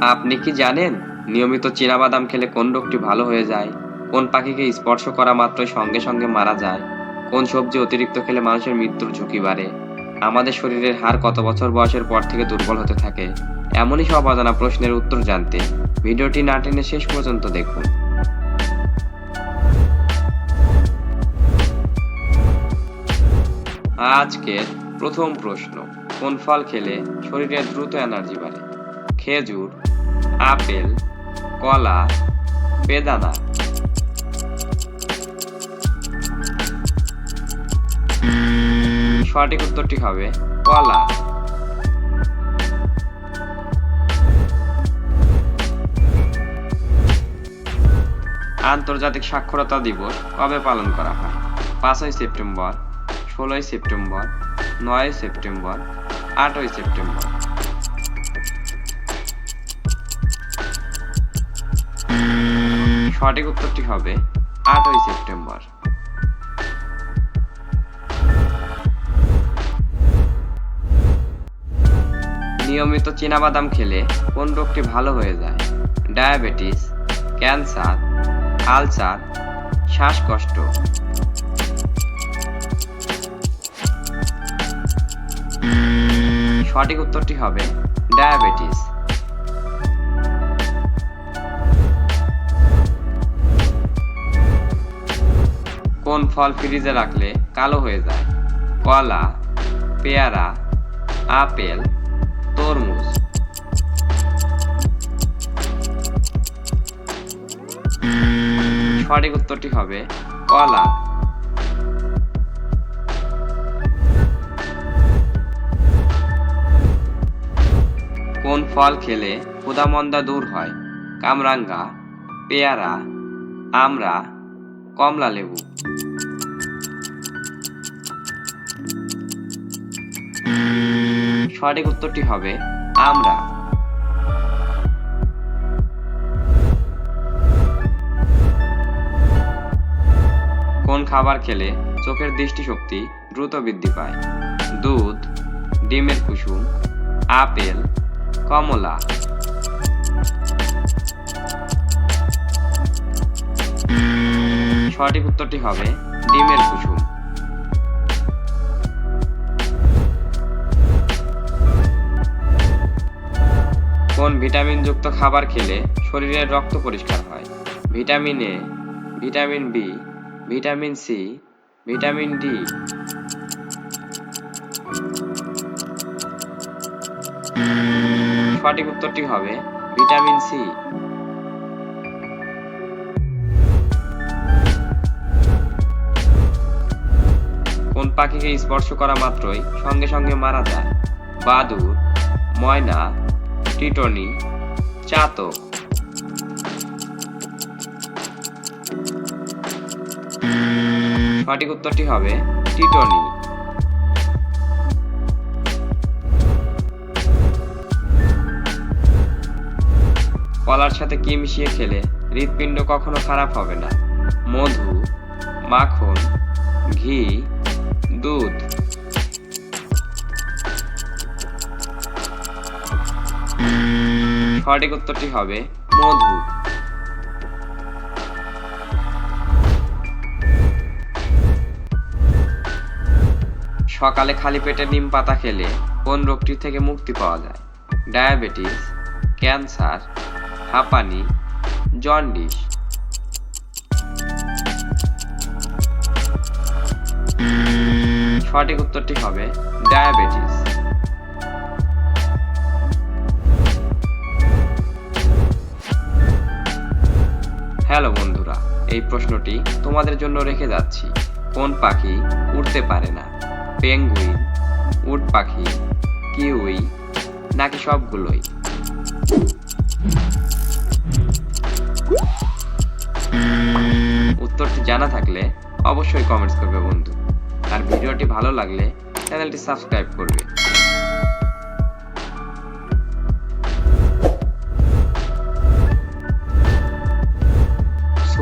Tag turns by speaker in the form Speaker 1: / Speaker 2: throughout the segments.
Speaker 1: আপনি কি জানেন, নিয়মিত চীনাবাদাম খেলে কোন রোগটি ভালো হয়ে যায়? কোন পাখিকে স্পর্শ করা মাত্রই সঙ্গে সঙ্গে মারা যায়? কোন সবজি অতিরিক্ত খেলে মানুষের মৃত্যুর ঝুঁকি বাড়ে? আমাদের শরীরের হার কত বছর বয়সের পর থেকে দুর্বল হতে থাকে? এমনই সব অজানা প্রশ্নের উত্তর জানতে ভিডিওটি না টেনে শেষ পর্যন্ত দেখুন। আজকের প্রথম প্রশ্ন, কোন ফল খেলে শরীরে দ্রুত এনার্জি বাড়ে? খেজুর আপেল, কলা, বেদানা। সঠিক উত্তরটি হবে কলা। আন্তর্জাতিক সাক্ষরতা দিবস কবে পালন করা হয়? পাঁচই সেপ্টেম্বর, ষোলোই সেপ্টেম্বর নয় সেপ্টেম্বর, আটই সেপ্টেম্বর। সঠিক উত্তরটি হবে আটই সেপ্টেম্বর। নিয়মিত চীনাবাদাম খেলে কোন রোগটি ভালো হয়ে যায়? ডায়াবেটিস, ক্যান্সার, আলসার, শ্বাসকষ্ট। সঠিক উত্তরটি হবে ডায়াবেটিস। ফল ফ্রিজে রাখলে কালো হয়ে যায়। কলা, পেয়ারা, আপেল, তরমুজ। সঠিক উত্তরটি হবে কলা। কোন ফল খেলে ক্ষুধামন্দা দূর হয়? কামরাঙ্গা, পেয়ারা, আমড়া কমলা লেবু সঠিক উত্তরটি হবে আমরা। কোন খাবার খেলে চোখের দৃষ্টিশক্তি দ্রুত বৃদ্ধি পায়? দুধ, ডিমের কুসুম, আপেল, কমলা। সঠিক উত্তরটি হবে ডিমের কুসুম। কোন ভিটামিনযুক্ত খাবার খেলে শরীরের রক্ত পরিষ্কার হয়। Vitamin A, vitamin B, vitamin C, vitamin D. সঠিক উত্তরটি হবে ভিটামিন সি। কোন পাখিকে স্পর্শ করা মাত্রই সঙ্গে সঙ্গে মারা যায়? বাদুর ময়না টিটনি চাতক। সঠিক উত্তরটি হবে টিটনি। কলার সাথে কি মিশিয়ে খেলে হৃৎপিণ্ড কখনো খারাপ হবে না? মধু, মাখন, ঘি, দুধ। সঠিক উত্তরটি হবে মধু। সকালে খালি পেটে নিম পাতা খেলে কোন রোগটি থেকে মুক্তি পাওয়া যায়? ডায়াবেটিস, ক্যান্সার, হাঁপানি, জন্ডিস। সঠিক উত্তরটি হবে ডায়াবেটিস। হ্যালো বন্ধুরা, এই প্রশ্নটি তোমাদের জন্য রেখে যাচ্ছি। কোন পাখি উড়তে পারে না? পেঙ্গুইন, উট পাখি, কিউই, নাকি সবগুলোই? উত্তরটি জানা থাকলে অবশ্যই কমেন্টস করবে বন্ধু। আর ভিডিওটি ভালো লাগলে চ্যানেলটি সাবস্ক্রাইব করবে।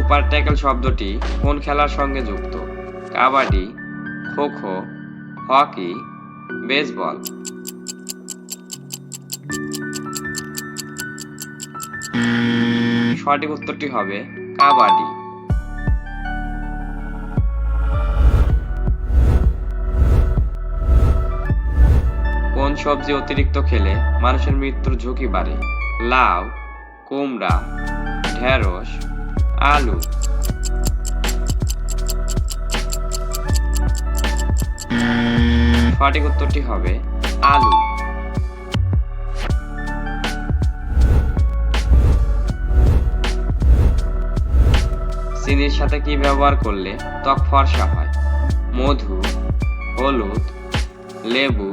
Speaker 1: সুপার ট্যাকল শব্দটি কোন খেলার সঙ্গে যুক্ত? Kabaddi, kho kho, hockey, baseball. সঠিক উত্তরটি হবে কাবাডি। কোন সবজি অতিরিক্ত খেলে মানুষের মৃত্যুর ঝুঁকি বাড়ে? লাউ, কুমড়া, ঢেঁড়স আলু। সঠিক উত্তরটি হবে আলু। চিনির সাথে কি ব্যবহার করলে ত্বক ফর্সা হয়? মধু, হলুদ, লেবু,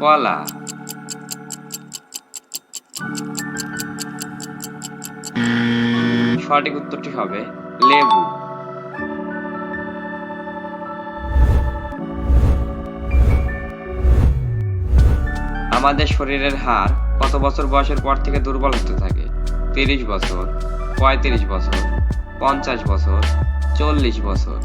Speaker 1: কলা। সঠিক উত্তরটি হবে লেবু। আমাদের শরীরের হার কত বছর বয়সের পর থেকে দুর্বল হতে থাকে? তিরিশ বছর, পঁয়ত্রিশ বছর, পঞ্চাশ বছর, চল্লিশ বছর।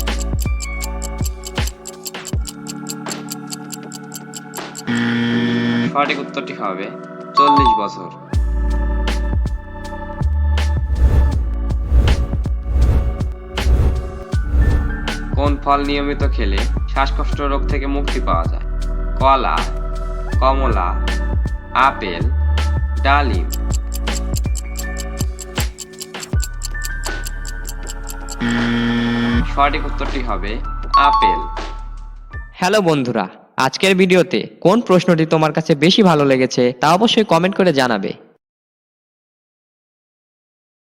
Speaker 1: সঠিক উত্তরটি হবে চল্লিশ বছর। কোন ফল নিয়মিত খেলে শ্বাসকষ্ট রোগ থেকে মুক্তি পাওয়া যায়। কলা, কমলা, আপেল, ডালিম। সঠিক উত্তরটি হবে আপেল।
Speaker 2: হ্যালো বন্ধুরা, আজকের ভিডিওতে কোন প্রশ্নটি তোমার কাছে বেশি ভালো লেগেছে তা অবশ্যই কমেন্ট করে জানাবে।